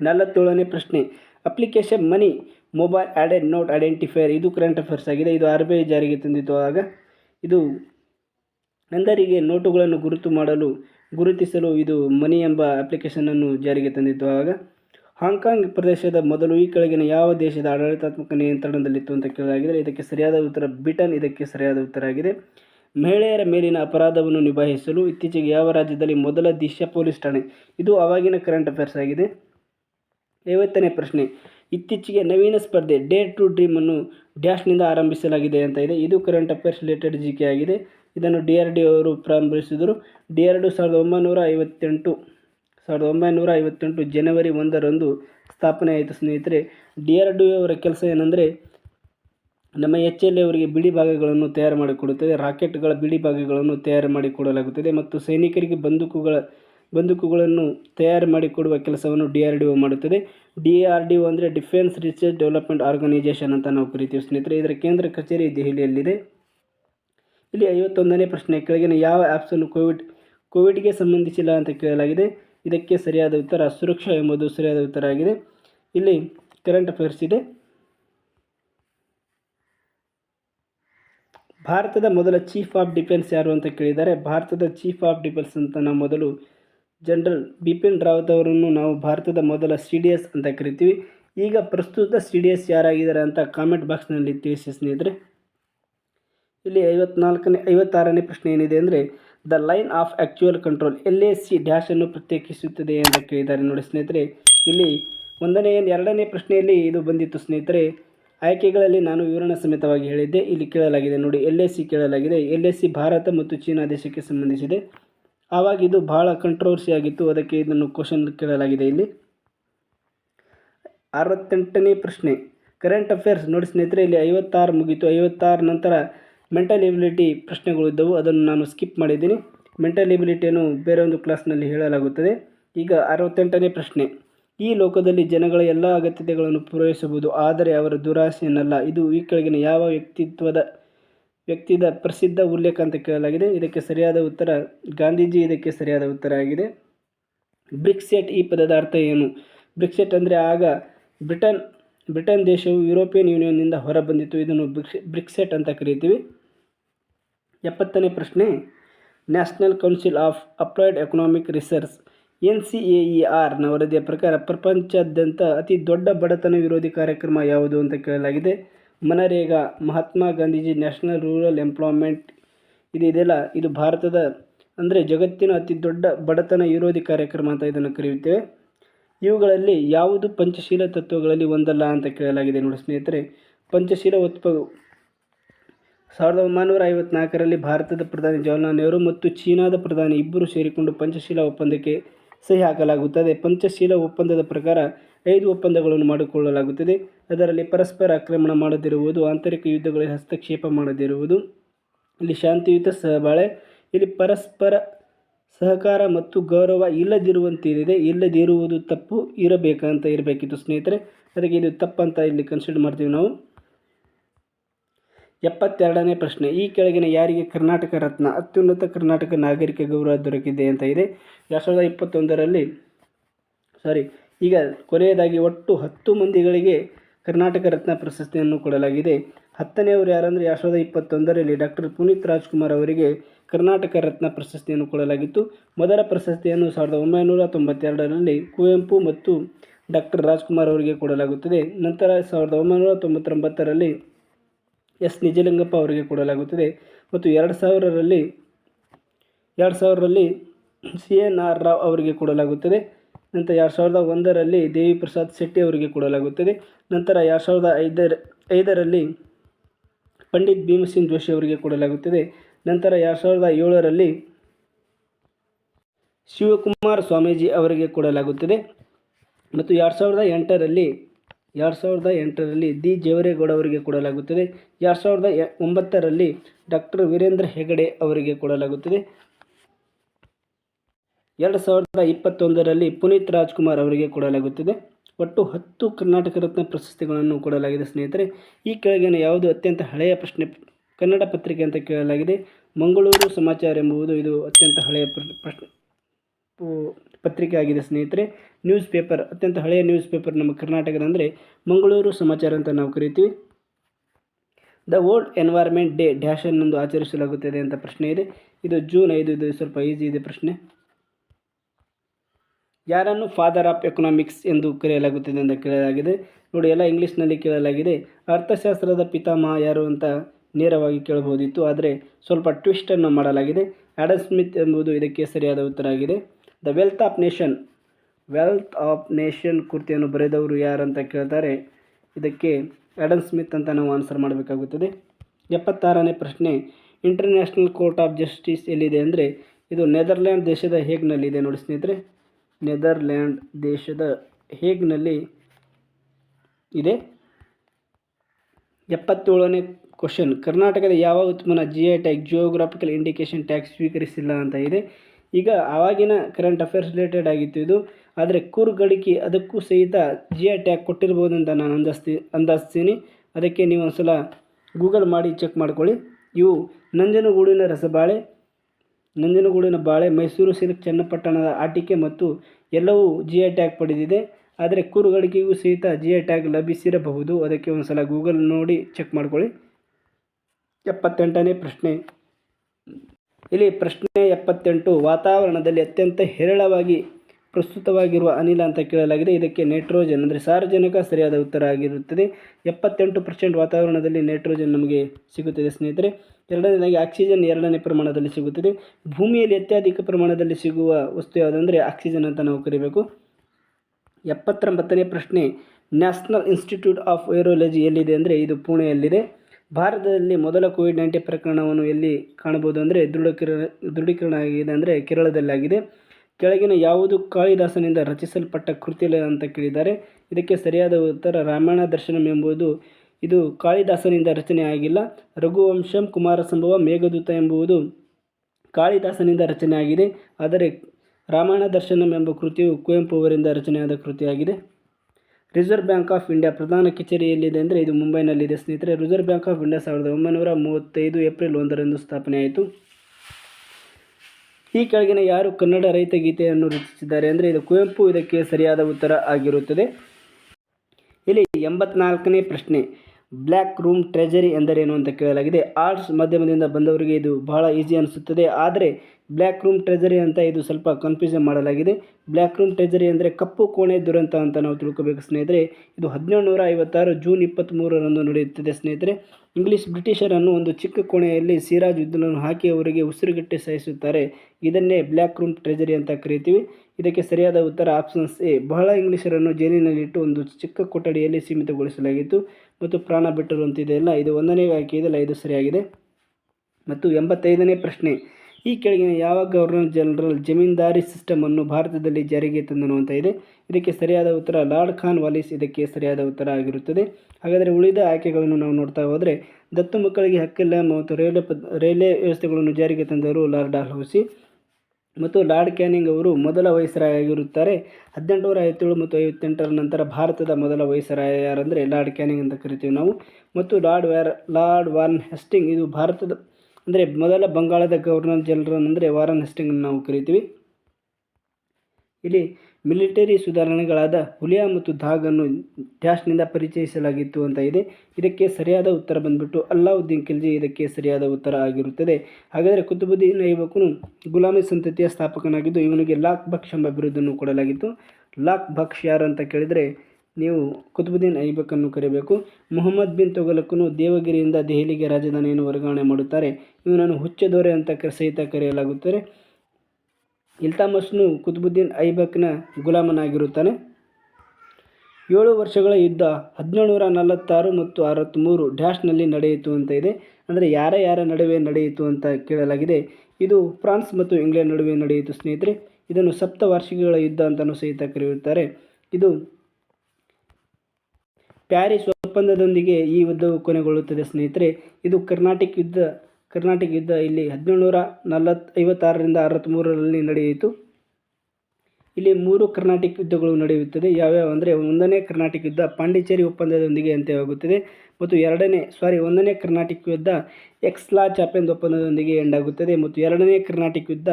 ನಲವತ್ತೇಳನೇ ಪ್ರಶ್ನೆ. Application money, mobile added note identifier, ಇದು ಕರೆಂಟ್ ಅಫೇರ್ಸ್ ಆಗಿದೆ. ಇದು ಆರ್ ಬಿ ಐ ಜಾರಿಗೆ ತಂದಿತ್ತು. ಆಗ ಇದು ಅಂದರಿಗೆ ನೋಟುಗಳನ್ನು ಗುರುತು ಮಾಡಲು, ಗುರುತಿಸಲು ಇದು ಮನಿ ಎಂಬ ಅಪ್ಲಿಕೇಶನನ್ನು ಜಾರಿಗೆ ತಂದಿತ್ತು. ಆಗ ಹಾಂಗ್ಕಾಂಗ್ ಪ್ರದೇಶದ ಮೊದಲು ಈ ಕೆಳಗಿನ ಯಾವ ದೇಶದ ಆಡಳಿತಾತ್ಮಕ ನಿಯಂತ್ರಣದಲ್ಲಿತ್ತು ಅಂತ ಕೇಳಲಾಗಿದೆ. ಇದಕ್ಕೆ ಸರಿಯಾದ ಉತ್ತರ ಬ್ರಿಟನ್, ಇದಕ್ಕೆ ಸರಿಯಾದ ಉತ್ತರ ಆಗಿದೆ. ಮಹಿಳೆಯರ ಮೇಲಿನ ಅಪರಾಧವನ್ನು ನಿಭಾಯಿಸಲು ಇತ್ತೀಚೆಗೆ ಯಾವ ರಾಜ್ಯದಲ್ಲಿ ಮೊದಲ ದಿಶಾ ಪೊಲೀಸ್ ಠಾಣೆ, ಇದು ಆವಾಗಿನ ಕರೆಂಟ್ ಅಫೇರ್ಸ್ ಆಗಿದೆ. ಐವತ್ತನೇ ಪ್ರಶ್ನೆ. ಇತ್ತೀಚೆಗೆ ನವೀನ ಸ್ಪರ್ಧೆ ಡೇ ಟು ಡ್ರೀಮ್ ಅನ್ನು ಡ್ಯಾಶ್ನಿಂದ ಆರಂಭಿಸಲಾಗಿದೆ ಅಂತ ಇದೆ. ಇದು current affairs related G K ಆಗಿದೆ. ಇದನ್ನು ಡಿ ಆರ್ ಡಿ ಅವರು ಪ್ರಾರಂಭಿಸಿದರು. ಡಿ ಆರ್ ಡಿ ಸಾವಿರದ ಒಂಬೈನೂರ ಐವತ್ತೆಂಟು, ಸಾವಿರದ ಒಂಬೈನೂರ ಐವತ್ತೆಂಟು ಜನವರಿ ಒಂದರಂದು ಸ್ಥಾಪನೆ ಆಯಿತು ಸ್ನೇಹಿತರೆ. ಡಿ ಆರ್ ಡಿ ಅವರ ಕೆಲಸ ಏನಂದರೆ, ನಮ್ಮ ಎಚ್ ಎಲ್ ಅವರಿಗೆ ಬಿಡಿ ಭಾಗಗಳನ್ನು ತಯಾರು ಮಾಡಿಕೊಡುತ್ತದೆ. ರಾಕೆಟ್ಗಳ ಬಿಡಿ ಭಾಗಗಳನ್ನು ತಯಾರು ಮಾಡಿಕೊಡಲಾಗುತ್ತದೆ ಮತ್ತು ಸೈನಿಕರಿಗೆ ಬಂದೂಕುಗಳ ಬಂದೂಕುಗಳನ್ನು ತಯಾರು ಮಾಡಿಕೊಡುವ ಕೆಲಸವನ್ನು ಡಿ ಆರ್ ಡಿ ಒ ಮಾಡುತ್ತದೆ. ಡಿ ಆರ್ ಡಿ ಒ ಅಂದರೆ ಡಿಫೆನ್ಸ್ ರಿಸರ್ಚ್ ಡೆವಲಪ್ಮೆಂಟ್ ಆರ್ಗನೈಜೇಷನ್ ಅಂತ ನಾವು ಕರಿತೀವಿ. ಸ್ನೇಹಿತರೆ, ಇದರ ಕೇಂದ್ರ ಕಚೇರಿ ದೆಹಲಿಯಲ್ಲಿದೆ. ಇಲ್ಲಿ ಐವತ್ತೊಂದನೇ ಪ್ರಶ್ನೆ, ಕೆಳಗಿನ ಯಾವ ಆ್ಯಪ್ಸನ್ನು ಕೋವಿಡ್, ಕೋವಿಡ್ಗೆ ಸಂಬಂಧಿಸಿಲ್ಲ ಅಂತ ಕೇಳಲಾಗಿದೆ. ಇದಕ್ಕೆ ಸರಿಯಾದ ಉತ್ತರ ಸುರಕ್ಷಾ ಎಂಬುದು ಸರಿಯಾದ ಉತ್ತರ ಆಗಿದೆ. ಇಲ್ಲಿ ಕರೆಂಟ್ ಅಫೇರ್ಸ್ ಇದೆ. ಭಾರತದ ಮೊದಲ ಚೀಫ್ ಆಫ್ ಡಿಫೆನ್ಸ್ ಯಾರು ಅಂತ ಕೇಳಿದ್ದಾರೆ. ಭಾರತದ ಚೀಫ್ ಆಫ್ ಡಿಫೆನ್ಸ್ ಅಂತ ನಾವು ಮೊದಲು ಜನರಲ್ ಬಿಪಿನ್ ರಾವತ್ ಅವರನ್ನು ನಾವು ಭಾರತದ ಮೊದಲ ಸಿ ಡಿ ಎಸ್ ಅಂತ ಕರಿತೀವಿ. ಈಗ ಪ್ರಸ್ತುತ ಸಿ ಡಿ ಎಸ್ ಯಾರಾಗಿದ್ದಾರೆ ಅಂತ ಕಾಮೆಂಟ್ ಬಾಕ್ಸ್ನಲ್ಲಿ ತಿಳಿಸಿ ಸ್ನೇಹಿತರೆ. ಇಲ್ಲಿ ಐವತ್ನಾಲ್ಕನೇ, ಐವತ್ತಾರನೇ ಪ್ರಶ್ನೆ ಏನಿದೆ ಅಂದರೆ the line of actual control L A C ಡ್ಯಾಶನ್ನು ಪ್ರತ್ಯೇಕಿಸುತ್ತದೆ ಅಂತ ಕೇಳಿದ್ದಾರೆ ನೋಡಿ ಸ್ನೇಹಿತರೆ. ಇಲ್ಲಿ ಒಂದನೇ, ಎರಡನೇ ಪ್ರಶ್ನೆಯಲ್ಲಿ ಇದು ಬಂದಿತ್ತು ಸ್ನೇಹಿತರೆ. ಆಯ್ಕೆಗಳಲ್ಲಿ ನಾನು ವಿವರಣ ಸಮೇತವಾಗಿ ಹೇಳಿದ್ದೆ. ಇಲ್ಲಿ ಕೇಳಲಾಗಿದೆ ನೋಡಿ ಎಲ್ ಎ ಸಿ ಕೇಳಲಾಗಿದೆ. ಎಲ್ ಎ ಸಿ ಭಾರತ ಮತ್ತು ಚೀನಾ ದೇಶಕ್ಕೆ ಸಂಬಂಧಿಸಿದೆ. ಆವಾಗ ಇದು ಬಹಳ ಕಂಟ್ರವರ್ಸಿ ಆಗಿತ್ತು. ಅದಕ್ಕೆ ಇದನ್ನು ಕ್ವಶನ್ ಕೇಳಲಾಗಿದೆ ಇಲ್ಲಿ. ಅರವತ್ತೆಂಟನೇ ಪ್ರಶ್ನೆ. ಕರೆಂಟ್ ಅಫೇರ್ಸ್ ನೋಡಿ ಸ್ನೇಹಿತರೆ, ಇಲ್ಲಿ ಐವತ್ತಾರು ಮುಗೀತು. ಐವತ್ತಾರು ನಂತರ ಮೆಂಟಲ್ ಎಬಿಲಿಟಿ ಪ್ರಶ್ನೆಗಳು ಇದ್ದವು. ಅದನ್ನು ನಾನು ಸ್ಕಿಪ್ ಮಾಡಿದ್ದೀನಿ. ಮೆಂಟಲ್ ಎಬಿಲಿಟಿಯನ್ನು ಬೇರೆ ಒಂದು ಕ್ಲಾಸ್ನಲ್ಲಿ ಹೇಳಲಾಗುತ್ತದೆ. ಈಗ ಅರವತ್ತೆಂಟನೇ ಪ್ರಶ್ನೆ. ಈ ಲೋಕದಲ್ಲಿ ಜನಗಳ ಎಲ್ಲ ಅಗತ್ಯತೆಗಳನ್ನು ಪೂರೈಸಬಹುದು. ಆದರೆ ಅವರ ದುರಾಸೆಯನ್ನಲ್ಲ. ಇದು ಈ ಕೆಳಗಿನ ಯಾವ ವ್ಯಕ್ತಿತ್ವದ ವ್ಯಕ್ತಿದ ಪ್ರಸಿದ್ಧ ಉಲ್ಲೇಖ ಅಂತ ಕೇಳಲಾಗಿದೆ. ಇದಕ್ಕೆ ಸರಿಯಾದ ಉತ್ತರ ಗಾಂಧೀಜಿ, ಇದಕ್ಕೆ ಸರಿಯಾದ ಉತ್ತರ ಆಗಿದೆ. ಬ್ರಿಕ್ಸೆಟ್ ಈ ಪದದ ಅರ್ಥ ಏನು? ಬ್ರಿಕ್ಸೆಟ್ ಅಂದರೆ ಆಗ ಬ್ರಿಟನ್ ಬ್ರಿಟನ್ ದೇಶವು ಯುರೋಪಿಯನ್ ಯೂನಿಯನ್ನಿಂದ ಹೊರಬಂದಿತು ಇದನ್ನು ಬ್ರಿಕ್ಸ್, ಬ್ರಿಕ್ಸೆಟ್ ಅಂತ ಕರೀತೀವಿ. ಎಪ್ಪತ್ತನೇ ಪ್ರಶ್ನೆ, National Council of Applied Economic Research, N C A E ಆರ್ನ ವರದಿಯ ಪ್ರಕಾರ ಪ್ರಪಂಚಾದ್ಯಂತ ಅತಿ ದೊಡ್ಡ ಬಡತನ ವಿರೋಧಿ ಕಾರ್ಯಕ್ರಮ ಯಾವುದು ಅಂತ ಕೇಳಲಾಗಿದೆ. MNREGA, Mahatma Gandhiji National Rural Employment ಇದು ಇದೆಲ್ಲ, ಇದು ಭಾರತದ, ಅಂದರೆ ಜಗತ್ತಿನ ಅತಿ ದೊಡ್ಡ ಬಡತನ ವಿರೋಧಿ ಕಾರ್ಯಕ್ರಮ ಅಂತ ಇದನ್ನು ಕರೆಯುತ್ತೇವೆ. ಇವುಗಳಲ್ಲಿ ಯಾವುದು ಪಂಚಶೀಲ ತತ್ವಗಳಲ್ಲಿ ಒಂದಲ್ಲ ಅಂತ ಕೇಳಲಾಗಿದೆ ನೋಡಿ ಸ್ನೇಹಿತರೆ. ಪಂಚಶೀಲ ಉತ್ಪ ಸಾವಿರದ ಒಂಬೈನೂರ ಐವತ್ನಾಲ್ಕರಲ್ಲಿ ಭಾರತದ ಪ್ರಧಾನಿ ಜವಾಹರ್ಲಾಲ್ ನೆಹರು ಮತ್ತು ಚೀನಾದ ಪ್ರಧಾನಿ ಇಬ್ಬರು ಸೇರಿಕೊಂಡು ಪಂಚಶೀಲ ಒಪ್ಪಂದಕ್ಕೆ ಸಹಿ ಹಾಕಲಾಗುತ್ತದೆ. ಪಂಚಶೀಲ ಒಪ್ಪಂದದ ಪ್ರಕಾರ ಐದು ಒಪ್ಪಂದಗಳನ್ನು ಮಾಡಿಕೊಳ್ಳಲಾಗುತ್ತದೆ. ಅದರಲ್ಲಿ ಪರಸ್ಪರ ಆಕ್ರಮಣ ಮಾಡದಿರುವುದು, ಆಂತರಿಕ ಯುದ್ಧಗಳಲ್ಲಿ ಹಸ್ತಕ್ಷೇಪ ಮಾಡದಿರುವುದು, ಇಲ್ಲಿ ಶಾಂತಿಯುತ ಸಹಬಾಳೆ, ಇಲ್ಲಿ ಪರಸ್ಪರ ಸಹಕಾರ ಮತ್ತು ಗೌರವ ಇಲ್ಲದಿರುವಂತಿದೆ. ಇಲ್ಲದಿರುವುದು ತಪ್ಪು, ಇರಬೇಕಂತ ಇರಬೇಕಿತ್ತು ಸ್ನೇಹಿತರೆ. ಅದಕ್ಕೆ ಇದು ತಪ್ಪಂತ ಇಲ್ಲಿ ಕನ್ಸಿಡರ್ ಮಾಡ್ತೀವಿ ನಾವು. ಎಪ್ಪತ್ತೆರಡನೇ ಪ್ರಶ್ನೆ, ಈ ಕೆಳಗಿನ ಯಾರಿಗೆ ಕರ್ನಾಟಕ ರತ್ನ, ಅತ್ಯುನ್ನತ ಕರ್ನಾಟಕ ನಾಗರಿಕ ಗೌರವ ದೊರಕಿದೆ ಅಂತ ಇದೆ? ಎರಡು ಸಾವಿರದ ಇಪ್ಪತ್ತೊಂದರಲ್ಲಿ ಸಾರಿ ಈಗ ಕೊನೆಯದಾಗಿ ಒಟ್ಟು ಹತ್ತು ಮಂದಿಗಳಿಗೆ ಕರ್ನಾಟಕ ರತ್ನ ಪ್ರಶಸ್ತಿಯನ್ನು ಕೊಡಲಾಗಿದೆ. ಹತ್ತನೆಯವರು ಯಾರಂದರೆ, ಎರಡು ಸಾವಿರದ ಇಪ್ಪತ್ತೊಂದರಲ್ಲಿ ಡಾಕ್ಟರ್ ಪುನೀತ್ ರಾಜ್ಕುಮಾರ್ ಅವರಿಗೆ ಕರ್ನಾಟಕ ರತ್ನ ಪ್ರಶಸ್ತಿಯನ್ನು ಕೊಡಲಾಗಿತ್ತು. ಮೊದಲ ಪ್ರಶಸ್ತಿಯನ್ನು ಸಾವಿರದ ಒಂಬೈನೂರ ತೊಂಬತ್ತೆರಡರಲ್ಲಿ ಕುವೆಂಪು ಮತ್ತು ಡಾಕ್ಟರ್ ರಾಜ್ಕುಮಾರ್ ಅವರಿಗೆ ಕೊಡಲಾಗುತ್ತದೆ. ನಂತರ ಸಾವಿರದ ಒಂಬೈನೂರ ತೊಂಬತ್ತೊಂಬತ್ತರಲ್ಲಿ ಎಸ್ ನಿಜಲಿಂಗಪ್ಪ ಅವರಿಗೆ ಕೊಡಲಾಗುತ್ತದೆ. ಮತ್ತು ಎರಡು ಸಾವಿರರಲ್ಲಿ ಎರಡು ಸಾವಿರರಲ್ಲಿ ಸಿ ಎನ್ ಆರ್ ರಾವ್ ಅವರಿಗೆ ಕೊಡಲಾಗುತ್ತದೆ. ನಂತರ ಎರಡು ಸಾವಿರದ ಒಂದರಲ್ಲಿ ದೇವಿ ಪ್ರಸಾದ್ ಶೆಟ್ಟಿ ಅವರಿಗೆ ಕೊಡಲಾಗುತ್ತದೆ. ನಂತರ ಎರಡು ಸಾವಿರದ ಐದರ, ಐದರಲ್ಲಿ ಪಂಡಿತ್ ಭೀಮಸಿಂಗ್ ಜೋಶಿ ಅವರಿಗೆ ಕೊಡಲಾಗುತ್ತದೆ. ನಂತರ ಎರಡು ಸಾವಿರದ ಏಳರಲ್ಲಿ ಶಿವಕುಮಾರ್ ಸ್ವಾಮೀಜಿ ಅವರಿಗೆ ಕೊಡಲಾಗುತ್ತದೆ. ಮತ್ತು ಎರಡು ಸಾವಿರದ ಎಂಟರಲ್ಲಿ ಎರಡು ಸಾವಿರದ ಎಂಟರಲ್ಲಿ ದಿ ಜೇವರೇಗೌಡ ಅವರಿಗೆ ಕೊಡಲಾಗುತ್ತದೆ. ಎರಡು ಸಾವಿರದ ಒಂಬತ್ತರಲ್ಲಿ ಡಾಕ್ಟರ್ ವೀರೇಂದ್ರ ಹೆಗಡೆ ಅವರಿಗೆ ಕೊಡಲಾಗುತ್ತದೆ. ಎರಡು ಸಾವಿರದ ಇಪ್ಪತ್ತೊಂದರಲ್ಲಿ ಪುನೀತ್ ರಾಜ್ಕುಮಾರ್ ಅವರಿಗೆ ಕೊಡಲಾಗುತ್ತದೆ. ಒಟ್ಟು ಹತ್ತು ಕರ್ನಾಟಕ ರತ್ನ ಪ್ರಶಸ್ತಿಗಳನ್ನು ಕೊಡಲಾಗಿದೆ ಸ್ನೇಹಿತರೆ. ಈ ಕೆಳಗಿನ ಯಾವುದು ಅತ್ಯಂತ ಹಳೆಯ ಪ್ರಶ್ನೆ, ಕನ್ನಡ ಪತ್ರಿಕೆ ಅಂತ ಕೇಳಲಾಗಿದೆ. ಮಂಗಳೂರು ಸಮಾಚಾರ ಎಂಬುದು ಇದು ಅತ್ಯಂತ ಹಳೆಯ ಪ್ರ- ಪ್ರಶ್ನೆ. ಪತ್ರಿಕೆ ಆಗಿದೆ ಸ್ನೇಹಿತರೆ. ನ್ಯೂಸ್ ಪೇಪರ್ ಅತ್ಯಂತ ಹಳೆಯ ನ್ಯೂಸ್ ಪೇಪರ್ ನಮ್ಮ ಕರ್ನಾಟಕದ ಅಂದರೆ ಮಂಗಳೂರು ಸಮಾಚಾರ ಅಂತ ನಾವು ಕರಿತೀವಿ. The world environment day dash ಅನ್ನೊಂದು ಆಚರಿಸಲಾಗುತ್ತದೆ ಅಂತ ಪ್ರಶ್ನೆ ಇದೆ. ಇದು ಜೂನ್ ಐದು, ಇದು ಸ್ವಲ್ಪ ಈಸಿ ಇದೆ ಪ್ರಶ್ನೆ. ಯಾರನ್ನು ಫಾದರ್ ಆಫ್ ಎಕನಾಮಿಕ್ಸ್ ಎಂದು ಕರೆಯಲಾಗುತ್ತದೆ ಅಂತ ಕೇಳಲಾಗಿದೆ. ನೋಡಿ, ಎಲ್ಲ ಇಂಗ್ಲೀಷ್ನಲ್ಲಿ ಕೇಳಲಾಗಿದೆ. ಅರ್ಥಶಾಸ್ತ್ರದ ಪಿತಾಮಹ ಯಾರು ಅಂತ ನೇರವಾಗಿ ಕೇಳಬಹುದಿತ್ತು. ಆದರೆ ಸ್ವಲ್ಪ ಟ್ವಿಸ್ಟನ್ನು ಮಾಡಲಾಗಿದೆ. ಆಡಮ್ ಸ್ಮಿತ್ ಎಂಬುದು ಇದಕ್ಕೆ ಸರಿಯಾದ ಉತ್ತರ ಆಗಿದೆ. The wealth of nation wealth of nation ಕೃತಿಯನ್ನು ಬರೆದವರು ಯಾರಂತ ಕೇಳ್ತಾರೆ? ಇದಕ್ಕೆ ಆಡಮ್ ಸ್ಮಿತ್ ಅಂತ ನಾವು ಆನ್ಸರ್ ಮಾಡಬೇಕಾಗುತ್ತದೆ. ಎಪ್ಪತ್ತಾರನೇ ಪ್ರಶ್ನೆ ಇಂಟರ್ನ್ಯಾಷನಲ್ ಕೋರ್ಟ್ ಆಫ್ ಜಸ್ಟಿಸ್ ಎಲ್ಲಿದೆ ಅಂದರೆ, ಇದು ನೆದರ್ಲ್ಯಾಂಡ್ ದೇಶದ ಹೇಗ್ನಲ್ಲಿದೆ ನೋಡಿ ಸ್ನೇಹಿತರೆ. ನೆದರ್ಲ್ಯಾಂಡ್ ದೇಶದ ಹೇಗ್ನಲ್ಲಿ ಇದೆ? ಎಪ್ಪತ್ತೇಳನೇ ಕ್ವಶನ್ ಕರ್ನಾಟಕದ ಯಾವ ಉತ್ಪನ್ನ G I tag geographical indication tax ಸ್ವೀಕರಿಸಿಲ್ಲ ಅಂತ ಇದೆ. ಈಗ ಆವಾಗಿನ ಕರೆಂಟ್ ಅಫೇರ್ಸ್ ರಿಲೇಟೆಡ್ ಆಗಿತ್ತು ಇದು. ಆದರೆ ಕೂರ್ಗಡಿಕೆ ಅದಕ್ಕೂ ಸಹಿತ ಜಿ ಅಟ್ಯಾಕ್ ಟ್ಯಾಗ್ ಕೊಟ್ಟಿರ್ಬೋದು ಅಂತ ನಾನು ಅಂದಾಜ್ತಿ ಅಂದಾಸ್ತೀನಿ. ಅದಕ್ಕೆ ನೀವು ಒಂದ್ಸಲ ಗೂಗಲ್ ಮಾಡಿ ಚೆಕ್ ಮಾಡ್ಕೊಳ್ಳಿ. ಇವು ನಂಜನಗೂಡಿನ ರಸಬಾಳೆ, ನಂಜನಗೂಡಿನ ಬಾಳೆ, ಮೈಸೂರು ಸಿಲ್ಕ್ ಚನ್ನಪಟ್ಟಣದ ಆಟಿಕೆ ಮತ್ತು ಎಲ್ಲವೂ ಜಿ ಐ ಟ್ಯಾಗ್ ಪಡೆದಿದೆ. ಆದರೆ ಕೂರುಗಳಿಕೆಗೂ ಸಹಿತ ಜಿ ಐ ಟ್ಯಾಗ್ ಲಭಿಸಿರಬಹುದು. ಅದಕ್ಕೆ ಒಂದು ಸಲ ಗೂಗಲ್ ನೋಡಿ ಚೆಕ್ ಮಾಡ್ಕೊಳ್ಳಿ. ಎಪ್ಪತ್ತೆಂಟನೇ ಪ್ರಶ್ನೆ. ಇಲ್ಲಿ ಪ್ರಶ್ನೆ ಎಪ್ಪತ್ತೆಂಟು, ವಾತಾವರಣದಲ್ಲಿ ಅತ್ಯಂತ ಹೇರಳವಾಗಿ ಪ್ರಸ್ತುತವಾಗಿರುವ ಅನಿಲ ಅಂತ ಕೇಳಲಾಗಿದೆ. ಇದಕ್ಕೆ ನೈಟ್ರೋಜನ್ ಅಂದರೆ ಸಾರ್ವಜನಿಕ ಸರಿಯಾದ ಉತ್ತರ ಆಗಿರುತ್ತದೆ. ಎಪ್ಪತ್ತೆಂಟು ಪರ್ಸೆಂಟ್ ವಾತಾವರಣದಲ್ಲಿ ನೈಟ್ರೋಜನ್ ನಮಗೆ ಸಿಗುತ್ತದೆ ಸ್ನೇಹಿತರೆ. ಎರಡನೇದಾಗಿ ಆಕ್ಸಿಜನ್ ಎರಡನೇ ಪ್ರಮಾಣದಲ್ಲಿ ಸಿಗುತ್ತದೆ. ಭೂಮಿಯಲ್ಲಿ ಅತ್ಯಧಿಕ ಪ್ರಮಾಣದಲ್ಲಿ ಸಿಗುವ ವಸ್ತು ಯಾವುದಂದರೆ ಆಕ್ಸಿಜನ್ ಅಂತ ನಾವು ಕರಿಬೇಕು. ಎಪ್ಪತ್ತೊಂಬತ್ತನೇ ಪ್ರಶ್ನೆ, ನ್ಯಾಷನಲ್ ಇನ್ಸ್ಟಿಟ್ಯೂಟ್ ಆಫ್ ವೈರಾಲಜಿ ಎಲ್ಲಿದೆ ಅಂದರೆ ಇದು ಪುಣೆಯಲ್ಲಿದೆ. ಭಾರತದಲ್ಲಿ ಮೊದಲ ಕೋವಿಡ್ ನೈನ್ಟೀನ್ ಪ್ರಕರಣವನ್ನು ಎಲ್ಲಿ ಕಾಣಬಹುದು ಅಂದರೆ ದೃಢೀಕರಣ ದೃಢೀಕರಣ ಆಗಿದೆ ಅಂದರೆ ಕೇರಳದಲ್ಲಾಗಿದೆ. ಕೆಳಗಿನ ಯಾವುದು ಕಾಳಿದಾಸನಿಂದ ರಚಿಸಲ್ಪಟ್ಟ ಕೃತಿಲ ಅಂತ ಕೇಳಿದ್ದಾರೆ. ಇದಕ್ಕೆ ಸರಿಯಾದ ಉತ್ತರ ರಾಮಾಯಣ ದರ್ಶನಂ ಎಂಬುದು, ಇದು ಕಾಳಿದಾಸನಿಂದ ರಚನೆ ಆಗಿಲ್ಲ. ರಘುವಂಶಂ ಕುಮಾರ ಸಂಭವ ಮೇಘದೂತ ಎಂಬುದು ಕಾಳಿದಾಸನಿಂದ ರಚನೆ ಆಗಿದೆ. ಆದರೆ ರಾಮಾಯಣ ದರ್ಶನಂ ಎಂಬ ಕೃತಿಯು ಕುವೆಂಪು ಅವರಿಂದ ರಚನೆಯಾದ ಕೃತಿಯಾಗಿದೆ. ರಿಸರ್ವ್ ಬ್ಯಾಂಕ್ ಆಫ್ ಇಂಡಿಯಾ ಪ್ರಧಾನ ಕಚೇರಿ ಎಲ್ಲಿದೆ ಅಂದರೆ ಇದು ಮುಂಬೈನಲ್ಲಿದೆ. ಸ್ನೇಹಿತರೆ, ರಿಸರ್ವ್ ಬ್ಯಾಂಕ್ ಆಫ್ ಇಂಡಿಯಾ ಸಾವಿರದ ಒಂಬೈನೂರ ಮೂವತ್ತೈದು ಏಪ್ರಿಲ್ ಒಂದರಂದು ಸ್ಥಾಪನೆಯಾಯಿತು ಈ ಕೆಳಗಿನ ಯಾರು ಕನ್ನಡ ರೈತ ಗೀತೆಯನ್ನು ರಚಿಸಿದ್ದಾರೆ ಅಂದರೆ ಇದು ಕುವೆಂಪು. ಇದಕ್ಕೆ ಸರಿಯಾದ ಉತ್ತರ ಆಗಿರುತ್ತದೆ. ಇಲ್ಲಿ ಎಂಬತ್ನಾಲ್ಕನೇ ಪ್ರಶ್ನೆ ಬ್ಲ್ಯಾಕ್ ರೂಮ್ ಟ್ರೆಜರಿ ಎಂದರೇನು ಅಂತ ಕೇಳಲಾಗಿದೆ. ಆರ್ಟ್ಸ್ ಮಾಧ್ಯಮದಿಂದ ಬಂದವರಿಗೆ ಇದು ಬಹಳ ಈಸಿ ಅನಿಸುತ್ತದೆ. ಆದರೆ ಬ್ಲ್ಯಾಕ್ ರೂಮ್ ಟ್ರೆಜರಿ ಅಂತ ಇದು ಸ್ವಲ್ಪ ಕನ್ಫ್ಯೂಷನ್ ಮಾಡಲಾಗಿದೆ. ಬ್ಲ್ಯಾಕ್ ರೂಮ್ ಟ್ರೆಜರಿ ಅಂದರೆ ಕಪ್ಪು ಕೋಣೆ ದುರಂತ ಅಂತ ನಾವು ತಿಳ್ಕೋಬೇಕು ಸ್ನೇಹಿತರೆ. ಇದು ಹದಿನೇಳು ನೂರ ಐವತ್ತಾರು ಜೂನ್ ಇಪ್ಪತ್ತ್ಮೂರರಂದು ನಡೆಯುತ್ತದೆ ಸ್ನೇಹಿತರೆ. ಇಂಗ್ಲಿಷ್ ಬ್ರಿಟಿಷರನ್ನು ಒಂದು ಚಿಕ್ಕ ಕೋಣೆಯಲ್ಲಿ ಸಿರಾಜ್ ಯುದ್ಧನನ್ನು ಹಾಕಿ ಅವರಿಗೆ ಉಸಿರುಗಟ್ಟೆ ಸಹಿಸುತ್ತಾರೆ. ಇದನ್ನೇ ಬ್ಲ್ಯಾಕ್ ರೂಮ್ ಟ್ರೆಜರಿ ಅಂತ ಕರೀತೀವಿ. ಇದಕ್ಕೆ ಸರಿಯಾದ ಉತ್ತರ ಆಪ್ಷನ್ಸ್ ಎ. ಬಹಳ ಇಂಗ್ಲಿಷರನ್ನು ಜೈಲಿನಲ್ಲಿಟ್ಟು ಒಂದು ಚಿಕ್ಕ ಕೊಠಡಿಯಲ್ಲಿ ಸೀಮಿತಗೊಳಿಸಲಾಗಿತ್ತು ಮತ್ತು ಪ್ರಾಣ ಬಿಟ್ಟರು ಅಂತಿದೆಯಲ್ಲ ಇದು ಒಂದನೇ ಆಯ್ಕೆ ಇದೆಯಲ್ಲ ಇದು ಸರಿಯಾಗಿದೆ. ಮತ್ತು ಎಂಬತ್ತೈದನೇ ಪ್ರಶ್ನೆ. ಈ ಕೆಳಗಿನ ಯಾವ ಗವರ್ನರ್ ಜನರಲ್ ಜಮೀನ್ದಾರಿ ಸಿಸ್ಟಮನ್ನು ಭಾರತದಲ್ಲಿ ಜಾರಿಗೆ ತಂದನು ಅಂತ ಇದೆ. ಇದಕ್ಕೆ ಸರಿಯಾದ ಉತ್ತರ ಲಾರ್ಡ್ ಖಾನ್ ವಾಲಿಸ್ ಇದಕ್ಕೆ ಸರಿಯಾದ ಉತ್ತರ ಆಗಿರುತ್ತದೆ. ಹಾಗಾದರೆ ಉಳಿದ ಆಯ್ಕೆಗಳನ್ನು ನಾವು ನೋಡ್ತಾ ಹೋದರೆ, ದತ್ತು ಮಕ್ಕಳಿಗೆ ಹಕ್ಕಿಲ್ಲ ಮತ್ತು ರೈಲ್ವೆ ಪದ್, ರೈಲ್ವೆ ವ್ಯವಸ್ಥೆಗಳನ್ನು ಜಾರಿಗೆ ತಂದವರು ಲಾರ್ಡ್ ಡಾಲ್ಹೌಸಿ ಮತ್ತು ಲಾರ್ಡ್ ಕ್ಯಾನಿಂಗ್ ಅವರು ಮೊದಲ ವಯಸ್ಸರಾಯಾಗಿರುತ್ತಾರೆ ಆಗಿರುತ್ತಾರೆ ಹದಿನೆಂಟುನೂರ ಐವತ್ತೇಳು ಮತ್ತು ಐವತ್ತೆಂಟರ ನಂತರ ಭಾರತದ ಮೊದಲ ವೈಸರಾಯ ಯಾರಂದರೆ ಲಾರ್ಡ್ ಕ್ಯಾನಿಂಗ್ ಅಂತ ಕರಿತೀವಿ ನಾವು. ಮತ್ತು lord war, lord Warren Hasting, ಇದು ಭಾರತದ ಅಂದರೆ ಮೊದಲ ಬಂಗಾಳದ ಗವರ್ನರ್ ಜನರಲ್ ಅಂದರೆ ವಾರನ್ ಹೆಸ್ಟಿಂಗ್ ನಾವು ಕರಿತೀವಿ. ಇಲ್ಲಿ ಮಿಲಿಟರಿ ಸುಧಾರಣೆಗಳಾದ ಹುಲಿಯಾ ಮತ್ತು ದಾಗನ್ನು ಡ್ಯಾಶ್ನಿಂದ ಪರಿಚಯಿಸಲಾಗಿತ್ತು ಅಂತ ಇದೆ. ಇದಕ್ಕೆ ಸರಿಯಾದ ಉತ್ತರ ಬಂದ್ಬಿಟ್ಟು ಅಲ್ಲಾವುದ್ದೀನ್ ಖಿಲ್ಜಿ ಇದಕ್ಕೆ ಸರಿಯಾದ ಉತ್ತರ ಆಗಿರುತ್ತದೆ. ಹಾಗಾದರೆ ಕುತುಬುದ್ದೀನ್ ಐಬಕನು ಗುಲಾಮಿ ಸಂತತಿಯ ಸ್ಥಾಪಕನಾಗಿದ್ದು, ಇವನಿಗೆ ಲಾಕ್ ಬಕ್ಷ್ ಎಂಬ ಬಿರುದನ್ನು ಕೊಡಲಾಗಿತ್ತು. ಲಾಕ್ ಬಕ್ಷ್ ಯಾರು ಅಂತ ಕೇಳಿದರೆ ನೀವು ಕುತುಬುದ್ದೀನ್ ಐಬಕನ್ನು ಕರೆಯಬೇಕು ಮೊಹಮ್ಮದ್ ಬಿನ್ ತೊಗಲಕ್ಕನು ದೇವಗಿರಿಯಿಂದ ದೆಹಲಿಗೆ ರಾಜಧಾನಿಯನ್ನು ವರ್ಗಾವಣೆ ಮಾಡುತ್ತಾರೆ. ಇವನನ್ನು ಹುಚ್ಚ ದೊರೆ ಅಂತ ಸಹಿತ ಕರೆಯಲಾಗುತ್ತದೆ. ಇಲ್ತಾಮಸ್ನು ಕುತುಬುದ್ದೀನ್ ಐಬಕ್ನ ಗುಲಾಮನಾಗಿರುತ್ತಾನೆ. ಏಳು ವರ್ಷಗಳ ಯುದ್ಧ ಹದಿನೇಳುನೂರ ನಲವತ್ತಾರು ಮತ್ತು ಅರವತ್ತ್ಮೂರು ಡ್ಯಾಶ್ನಲ್ಲಿ ನಡೆಯಿತು ಅಂತ ಇದೆ. ಅಂದರೆ ಯಾರ ಯಾರ ನಡುವೆ ನಡೆಯಿತು ಅಂತ ಕೇಳಲಾಗಿದೆ. ಇದು ಫ್ರಾನ್ಸ್ ಮತ್ತು ಇಂಗ್ಲೆಂಡ್ ನಡುವೆ ನಡೆಯಿತು ಸ್ನೇಹಿತರೆ. ಇದನ್ನು ಸಪ್ತವಾರ್ಷಿಕಗಳ ಯುದ್ಧ ಅಂತಲೂ ಸಹಿತ ಕರೆಯುತ್ತಾರೆ. ಇದು ಪ್ಯಾರಿಸ್ ಒಪ್ಪಂದದೊಂದಿಗೆ ಈ ಯುದ್ಧವು ಕೊನೆಗೊಳ್ಳುತ್ತದೆ, ಸ್ನೇಹಿತರೆ. ಇದು ಕರ್ನಾಟಕ ಯುದ್ಧ ಕರ್ನಾಟಕ ಯುದ್ಧ ಇಲ್ಲಿ ಹದಿನೇಳುನೂರ ನಲವತ್ತು ಐವತ್ತಾರರಿಂದ ಅರವತ್ತ್ಮೂರರಲ್ಲಿ ನಡೆಯಿತು. ಇಲ್ಲಿ ಮೂರು ಕರ್ನಾಟಕ ಯುದ್ಧಗಳು ನಡೆಯುತ್ತದೆ. ಯಾವ್ಯಾವ ಅಂದರೆ, ಒಂದನೇ ಕರ್ನಾಟಕ ಯುದ್ಧ ಪಾಂಡಿಚೇರಿ ಒಪ್ಪಂದದೊಂದಿಗೆ ಅಂತ್ಯವಾಗುತ್ತದೆ ಮತ್ತು ಎರಡನೇ ಸಾರಿ ಒಂದನೇ ಕರ್ನಾಟಕ ಯುದ್ಧ ಎಕ್ಸ್ಲಾ ಚಾಪೆಂದ್ ಒಪ್ಪಂದದೊಂದಿಗೆ ಎಂಡಾಗುತ್ತದೆ ಮತ್ತು ಎರಡನೇ ಕರ್ನಾಟಕ ಯುದ್ಧ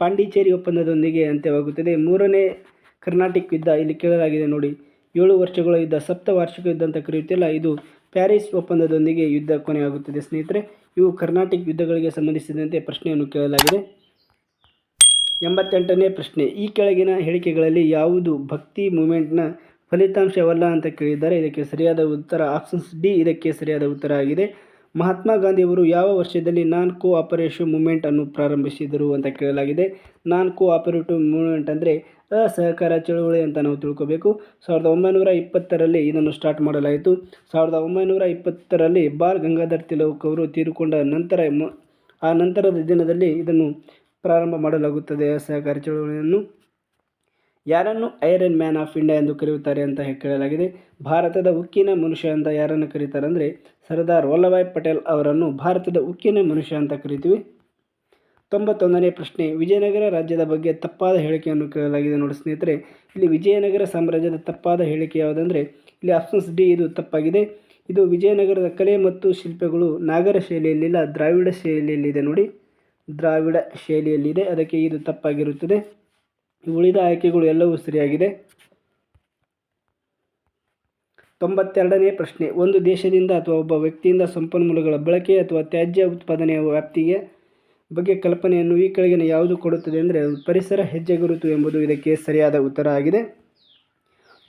ಪಾಂಡಿಚೇರಿ ಒಪ್ಪಂದದೊಂದಿಗೆ ಅಂತ್ಯವಾಗುತ್ತದೆ. ಮೂರನೇ ಕರ್ನಾಟಕ ಯುದ್ಧ ಇಲ್ಲಿ ಕೇಳಲಾಗಿದೆ ನೋಡಿ. ಏಳು ವರ್ಷಗಳ ಯುದ್ಧ ಸಪ್ತ ವಾರ್ಷಿಕ ಯುದ್ಧ ಅಂತ ಕರೆಯುತ್ತಿಲ್ಲ. ಇದು ಪ್ಯಾರಿಸ್ ಒಪ್ಪಂದದೊಂದಿಗೆ ಯುದ್ಧ ಕೊನೆಯಾಗುತ್ತದೆ. ಸ್ನೇಹಿತರೆ, ಇವು ಕರ್ನಾಟಕ ಯುದ್ಧಗಳಿಗೆ ಸಂಬಂಧಿಸಿದಂತೆ ಪ್ರಶ್ನೆಯನ್ನು ಕೇಳಲಾಗಿದೆ. ಎಂಬತ್ತೆಂಟನೇ ಪ್ರಶ್ನೆ. ಈ ಕೆಳಗಿನ ಹೇಳಿಕೆಗಳಲ್ಲಿ ಯಾವುದು ಭಕ್ತಿ ಮೂಮೆಂಟ್ನ ಫಲಿತಾಂಶವಲ್ಲ ಅಂತ ಕೇಳಿದ್ದಾರೆ. ಇದಕ್ಕೆ ಸರಿಯಾದ ಉತ್ತರ, ಆಪ್ಷನ್ಸ್ ಡಿ. ಇದಕ್ಕೆ ಸರಿಯಾದ ಉತ್ತರ ಆಗಿದೆ. ಮಹಾತ್ಮ ಗಾಂಧಿಯವರು ಯಾವ ವರ್ಷದಲ್ಲಿ ನಾನ್ ಕೋ ಆಪರೇಟಿವ್ ಮೂಮೆಂಟ್ ಅನ್ನು ಪ್ರಾರಂಭಿಸಿದರು ಅಂತ ಕೇಳಲಾಗಿದೆ. ನಾನ್ ಕೋ ಆಪರೇಟಿವ್ ಮೂಮೆಂಟ್ ಅಂದರೆ ಅಸಹಕಾರ ಚಳುವಳಿ ಅಂತ ನಾವು ತಿಳ್ಕೋಬೇಕು. ಸಾವಿರದ ಒಂಬೈನೂರ ಇಪ್ಪತ್ತರಲ್ಲಿ ಇದನ್ನು ಸ್ಟಾರ್ಟ್ ಮಾಡಲಾಯಿತು. ಸಾವಿರದ ಒಂಬೈನೂರ ಇಪ್ಪತ್ತರಲ್ಲಿ ಬಾಲ್ ಗಂಗಾಧರ್ ತಿಲಕ್ ಅವರು ತೀರಿಕೊಂಡ ನಂತರ ಆ ನಂತರದ ದಿನದಲ್ಲಿ ಇದನ್ನು ಪ್ರಾರಂಭ ಮಾಡಲಾಗುತ್ತದೆ ಅಸಹಕಾರ ಚಳುವಳಿಯನ್ನು. ಯಾರನ್ನು ಐರನ್ ಮ್ಯಾನ್ ಆಫ್ ಇಂಡಿಯಾ ಎಂದು ಕರೆಯುತ್ತಾರೆ ಅಂತ ಕೇಳಲಾಗಿದೆ ಭಾರತದ ಉಕ್ಕಿನ ಮನುಷ್ಯ ಅಂತ ಯಾರನ್ನು ಕರೀತಾರೆ ಅಂದರೆ ಸರ್ದಾರ್ ವಲ್ಲಭಾಯ್ ಪಟೇಲ್ ಅವರನ್ನು ಭಾರತದ ಉಕ್ಕಿನ ಮನುಷ್ಯ ಅಂತ ಕರಿತೀವಿ. ತೊಂಬತ್ತೊಂದನೇ ಪ್ರಶ್ನೆ. ವಿಜಯನಗರ ರಾಜ್ಯದ ಬಗ್ಗೆ ತಪ್ಪಾದ ಹೇಳಿಕೆಯನ್ನು ಕೇಳಲಾಗಿದೆ ನೋಡಿ ಸ್ನೇಹಿತರೆ. ಇಲ್ಲಿ ವಿಜಯನಗರ ಸಾಮ್ರಾಜ್ಯದ ತಪ್ಪಾದ ಹೇಳಿಕೆ ಯಾವುದಂದರೆ, ಇಲ್ಲಿ ಆಪ್ಷನ್ಸ್ ಡಿ ಇದು ತಪ್ಪಾಗಿದೆ. ಇದು ವಿಜಯನಗರದ ಕಲೆ ಮತ್ತು ಶಿಲ್ಪಗಳು ನಾಗರ ಶೈಲಿಯಲ್ಲಿಲ್ಲ, ದ್ರಾವಿಡ ಶೈಲಿಯಲ್ಲಿದೆ ನೋಡಿ. ದ್ರಾವಿಡ ಶೈಲಿಯಲ್ಲಿದೆ, ಅದಕ್ಕೆ ಇದು ತಪ್ಪಾಗಿರುತ್ತದೆ. ಉಳಿದ ಆಯ್ಕೆಗಳು ಎಲ್ಲವೂ ಸರಿಯಾಗಿದೆ. ತೊಂಬತ್ತೆರಡನೇ ಪ್ರಶ್ನೆ. ಒಂದು ದೇಶದಿಂದ ಅಥವಾ ಒಬ್ಬ ವ್ಯಕ್ತಿಯಿಂದ ಸಂಪನ್ಮೂಲಗಳ ಬಳಕೆ ಅಥವಾ ತ್ಯಾಜ್ಯ ಉತ್ಪಾದನೆಯ ವ್ಯಾಪ್ತಿಗೆ ಬಗ್ಗೆ ಕಲ್ಪನೆಯನ್ನು ಈ ಕೆಳಗಿನ ಯಾವುದು ಕೊಡುತ್ತದೆ ಅಂದರೆ ಪರಿಸರ ಹೆಜ್ಜೆ ಗುರುತು ಎಂಬುದು ಇದಕ್ಕೆ ಸರಿಯಾದ ಉತ್ತರ ಆಗಿದೆ.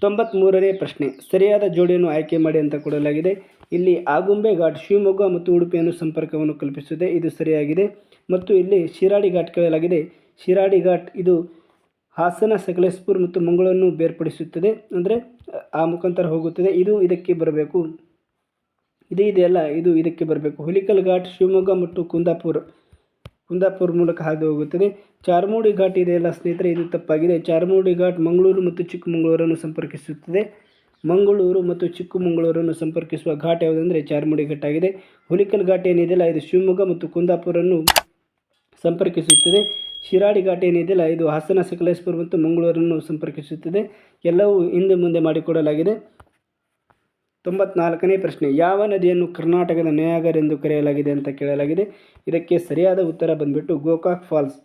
ತೊಂಬತ್ತ್ಮೂರನೇ ಪ್ರಶ್ನೆ, ಸರಿಯಾದ ಜೋಡಿಯನ್ನು ಆಯ್ಕೆ ಮಾಡಿ ಅಂತ ಕೊಡಲಾಗಿದೆ. ಇಲ್ಲಿ ಆಗುಂಬೆ ಘಾಟ್ ಶಿವಮೊಗ್ಗ ಮತ್ತು ಉಡುಪಿಯನ್ನು ಸಂಪರ್ಕವನ್ನು ಕಲ್ಪಿಸುತ್ತದೆ. ಇದು ಸರಿಯಾಗಿದೆ. ಮತ್ತು ಇಲ್ಲಿ ಶಿರಾಡಿ ಘಾಟ್ ಕೇಳಲಾಗಿದೆ. ಶಿರಾಡಿ ಘಾಟ್ ಇದು ಹಾಸನ, ಸಕಲೇಶ್ಪುರ್ ಮತ್ತು ಮಂಗಳೂರನ್ನು ಬೇರ್ಪಡಿಸುತ್ತದೆ. ಅಂದರೆ, ಆ ಮುಖಾಂತರ ಹೋಗುತ್ತದೆ. ಇದು ಇದಕ್ಕೆ ಬರಬೇಕು. ಇದು ಇದೆಯಲ್ಲ, ಇದು ಇದಕ್ಕೆ ಬರಬೇಕು. ಹುಲಿಕಲ್ ಘಾಟ್ ಶಿವಮೊಗ್ಗ ಮತ್ತು ಕುಂದಾಪುರ ಕುಂದಾಪುರ ಮೂಲಕ ಹಾದು ಹೋಗುತ್ತದೆ ಚಾರ್ಮೋಡಿ ಘಾಟ್ ಇದೆಯಲ್ಲ ಸ್ನೇಹಿತರೆ, ಇದು ತಪ್ಪಾಗಿದೆ. ಚಾರ್ಮೋಡಿ ಘಾಟ್ ಮಂಗಳೂರು ಮತ್ತು ಚಿಕ್ಕಮಗಳೂರನ್ನು ಸಂಪರ್ಕಿಸುತ್ತದೆ. ಮಂಗಳೂರು ಮತ್ತು ಚಿಕ್ಕಮಗಳೂರನ್ನು ಸಂಪರ್ಕಿಸುವ ಘಾಟ್ ಯಾವುದಂದರೆ ಚಾರ್ಮುಡಿ ಘಾಟ್ ಆಗಿದೆ. ಹುಲಿಕಲ್ ಘಾಟ್ ಏನಿದೆಯಲ್ಲ, ಇದು ಶಿವಮೊಗ್ಗ ಮತ್ತು ಕುಂದಾಪುರನ್ನು ಸಂಪರ್ಕಿಸುತ್ತದೆ. ಶಿರಾಡಿ ಘಾಟ್ ಏನಿದೆಯಲ್ಲ, ಇದು ಹಾಸನ ಸಕಲೇಶ್ಪುರ ಮತ್ತು ಮಂಗಳೂರನ್ನು ಸಂಪರ್ಕಿಸುತ್ತದೆ. ಎಲ್ಲವೂ ಹಿಂದೆ ಮುಂದೆ ಮಾಡಿಕೊಡಲಾಗಿದೆ. ತೊಂಬತ್ನಾಲ್ಕನೇ ಪ್ರಶ್ನೆ, ಯಾವ ನದಿಯನ್ನು ಕರ್ನಾಟಕದ ನಯಾಗರ್ ಎಂದು ಕರೆಯಲಾಗಿದೆ ಅಂತ ಕೇಳಲಾಗಿದೆ. ಇದಕ್ಕೆ ಸರಿಯಾದ ಉತ್ತರ ಬಂದ್ಬಿಟ್ಟು ಗೋಕಾಕ್ ಫಾಲ್ಸ್.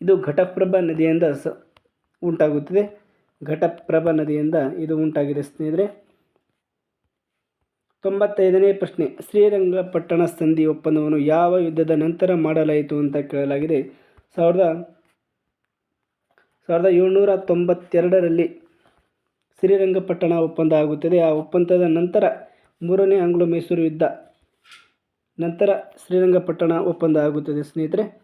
ಇದು ಘಟಪ್ರಭಾ ನದಿಯಿಂದ ಸ ಉಂಟಾಗುತ್ತದೆ. ಘಟಪ್ರಭಾ ನದಿಯಿಂದ ಇದು ಉಂಟಾಗಿದೆ ಸ್ನೇಹಿತರೆ. ತೊಂಬತ್ತೈದನೇ ಪ್ರಶ್ನೆ, ಶ್ರೀರಂಗಪಟ್ಟಣ ಸಂಧಿ ಒಪ್ಪಂದವನ್ನು ಯಾವ ಯುದ್ಧದ ನಂತರ ಮಾಡಲಾಯಿತು ಅಂತ ಕೇಳಲಾಗಿದೆ. ಸಾವಿರದ ಸಾವಿರದ ಏಳ್ನೂರ ತೊಂಬತ್ತೆರಡರಲ್ಲಿ ಶ್ರೀರಂಗಪಟ್ಟಣ ಒಪ್ಪಂದ ಆಗುತ್ತದೆ. ಆ ಒಪ್ಪಂದದ ನಂತರ ಮೂರನೇ ಆಂಗ್ಲೋ ಮೈಸೂರು ಯುದ್ಧ ನಂತರ ಶ್ರೀರಂಗಪಟ್ಟಣ ಒಪ್ಪಂದ ಆಗುತ್ತದೆ. ಸ್ನೇಹಿತರೆ,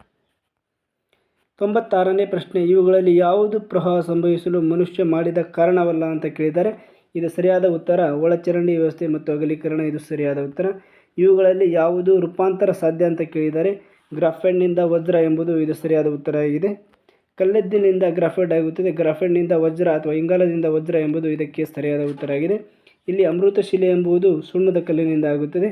ತೊಂಬತ್ತಾರನೇ ಪ್ರಶ್ನೆ, ಇವುಗಳಲ್ಲಿ ಯಾವುದು ಪ್ರವಾಹ ಸಂಭವಿಸಲು ಮನುಷ್ಯ ಮಾಡಿದ ಕಾರಣವಲ್ಲ ಅಂತ ಕೇಳಿದ್ದಾರೆ ಇದು ಸರಿಯಾದ ಉತ್ತರ. ಒಳಚರಂಡಿ ವ್ಯವಸ್ಥೆ ಮತ್ತು ಅಗಲೀಕರಣ, ಇದು ಸರಿಯಾದ ಉತ್ತರ. ಇವುಗಳಲ್ಲಿ ಯಾವುದು ರೂಪಾಂತರ ಸಾಧ್ಯ ಅಂತ ಕೇಳಿದ್ದಾರೆ ಗ್ರಾಫೈಡ್ನಿಂದ ವಜ್ರ ಎಂಬುದು ಇದು ಸರಿಯಾದ ಉತ್ತರ ಆಗಿದೆ. ಕಲ್ಲಿದ್ದಿನಿಂದ ಗ್ರಾಫೈಡ್ ಆಗುತ್ತದೆ. ಗ್ರಾಫೈಡ್ನಿಂದ ವಜ್ರ ಅಥವಾ ಇಂಗಾಲದಿಂದ ವಜ್ರ ಎಂಬುದು ಇದಕ್ಕೆ ಸರಿಯಾದ ಉತ್ತರ ಆಗಿದೆ. ಇಲ್ಲಿ ಅಮೃತಶಿಲೆ ಎಂಬುದು ಸುಣ್ಣದ ಕಲ್ಲಿನಿಂದ ಆಗುತ್ತದೆ.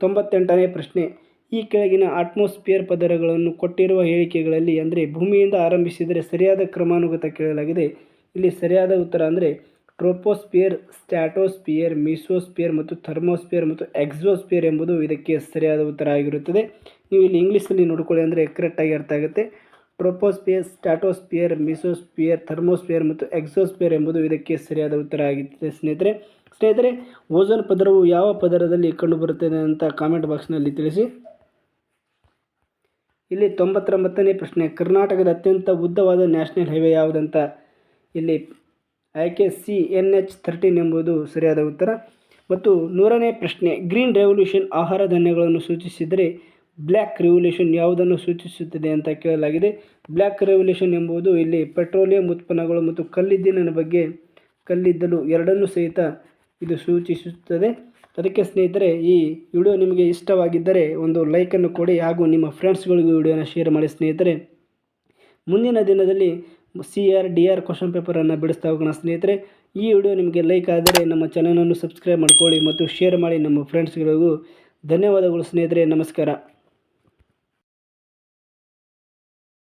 ತೊಂಬತ್ತೆಂಟನೇ ಪ್ರಶ್ನೆ. ಈ ಕೆಳಗಿನ ಅಟ್ಮಾಸ್ಫಿಯರ್ ಪದರಗಳನ್ನು ಕೊಟ್ಟಿರುವ ಹೇಳಿಕೆಗಳಲ್ಲಿ ಅಂದರೆ ಭೂಮಿಯಿಂದ ಆರಂಭಿಸಿದರೆ ಸರಿಯಾದ ಕ್ರಮಾನುಗತ ಕೇಳಲಾಗಿದೆ. ಇಲ್ಲಿ ಸರಿಯಾದ ಉತ್ತರ ಅಂದರೆ ಟ್ರೋಪೋಸ್ಪಿಯರ್ ಸ್ಟ್ಯಾಟೋಸ್ಪಿಯರ್ ಮೀಸೋಸ್ಪಿಯರ್ ಮತ್ತು ಥರ್ಮೋಸ್ಪಿಯರ್ ಮತ್ತು ಎಕ್ಸೋಸ್ಪಿಯರ್ ಎಂಬುದು ಇದಕ್ಕೆ ಸರಿಯಾದ ಉತ್ತರ ಆಗಿರುತ್ತದೆ. ನೀವು ಇಲ್ಲಿ ಇಂಗ್ಲೀಷಲ್ಲಿ ನೋಡ್ಕೊಳ್ಳಿ ಅಂದರೆ ಕರೆಕ್ಟಾಗಿ ಅರ್ಥ ಆಗುತ್ತೆ. ಟ್ರೋಪೋಸ್ಪಿಯರ್ ಸ್ಟಾಟೋಸ್ಪಿಯರ್, ಮಿಸೋಸ್ಪಿಯರ್, ಥರ್ಮೋಸ್ಪಿಯರ್ ಮತ್ತು ಎಕ್ಸೋಸ್ಪಿಯರ್ ಎಂಬುದು ಇದಕ್ಕೆ ಸರಿಯಾದ ಉತ್ತರ ಆಗಿದೆ. ಸ್ನೇಹಿತರೆ ಸ್ನೇಹಿತರೆ ಓಝೋನ್ ಪದರವು ಯಾವ ಪದರದಲ್ಲಿ ಕಂಡುಬರುತ್ತದೆ ಅಂತ ಕಾಮೆಂಟ್ ಬಾಕ್ಸ್ನಲ್ಲಿ ತಿಳಿಸಿ. ಇಲ್ಲಿ ತೊಂಬತ್ತೊಂಬತ್ತನೇ ಪ್ರಶ್ನೆ, ಕರ್ನಾಟಕದ ಅತ್ಯಂತ ಉದ್ದವಾದ ನ್ಯಾಷನಲ್ ಹೈವೇ ಯಾವುದಂತ? ಇಲ್ಲಿ ಆಯ್ಕೆ ಸಿ ಎನ್ ಎಚ್ ಥರ್ಟೀನ್ ಎಂಬುದು ಸರಿಯಾದ ಉತ್ತರ. ಮತ್ತು ನೂರನೇ ಪ್ರಶ್ನೆ, ಗ್ರೀನ್ ರೆವಲ್ಯೂಷನ್ ಆಹಾರ ಧಾನ್ಯಗಳನ್ನು ಸೂಚಿಸಿದರೆ ಬ್ಲ್ಯಾಕ್ ರೆವಲ್ಯೂಷನ್ ಯಾವುದನ್ನು ಸೂಚಿಸುತ್ತದೆ ಅಂತ ಕೇಳಲಾಗಿದೆ. ಬ್ಲ್ಯಾಕ್ ರೆವಲ್ಯೂಷನ್ ಎಂಬುದು ಇಲ್ಲಿ ಪೆಟ್ರೋಲಿಯಂ ಉತ್ಪನ್ನಗಳು ಮತ್ತು ಕಲ್ಲಿದ್ದಿನ ಬಗ್ಗೆ ಕಲ್ಲಿದ್ದಲು ಎರಡನ್ನೂ ಸಹಿತ ಇದು ಸೂಚಿಸುತ್ತದೆ. ಅದಕ್ಕೆ ಸ್ನೇಹಿತರೆ, ಈ ವಿಡಿಯೋ ನಿಮಗೆ ಇಷ್ಟವಾಗಿದ್ದರೆ ಒಂದು ಲೈಕನ್ನು ಕೊಡಿ ಹಾಗೂ ನಿಮ್ಮ ಫ್ರೆಂಡ್ಸ್ಗಳಿಗೂ ವಿಡಿಯೋನ ಶೇರ್ ಮಾಡಿ ಸ್ನೇಹಿತರೆ. ಮುಂದಿನ ದಿನದಲ್ಲಿ C R D R question ಪೇಪರನ್ನು ಬಿಡಿಸ್ತಾ ಹೋಗೋಣ ಸ್ನೇಹಿತರೆ. ಈ ವಿಡಿಯೋ ನಿಮಗೆ ಲೈಕ್ ಆದರೆ ನಮ್ಮ ಚಾನಲನ್ನು ಸಬ್ಸ್ಕ್ರೈಬ್ ಮಾಡ್ಕೊಳ್ಳಿ ಮತ್ತು ಶೇರ್ ಮಾಡಿ ನಮ್ಮ ಫ್ರೆಂಡ್ಸ್ಗಳಿಗೂ ಧನ್ಯವಾದಗಳು ಸ್ನೇಹಿತರೆ, ನಮಸ್ಕಾರ.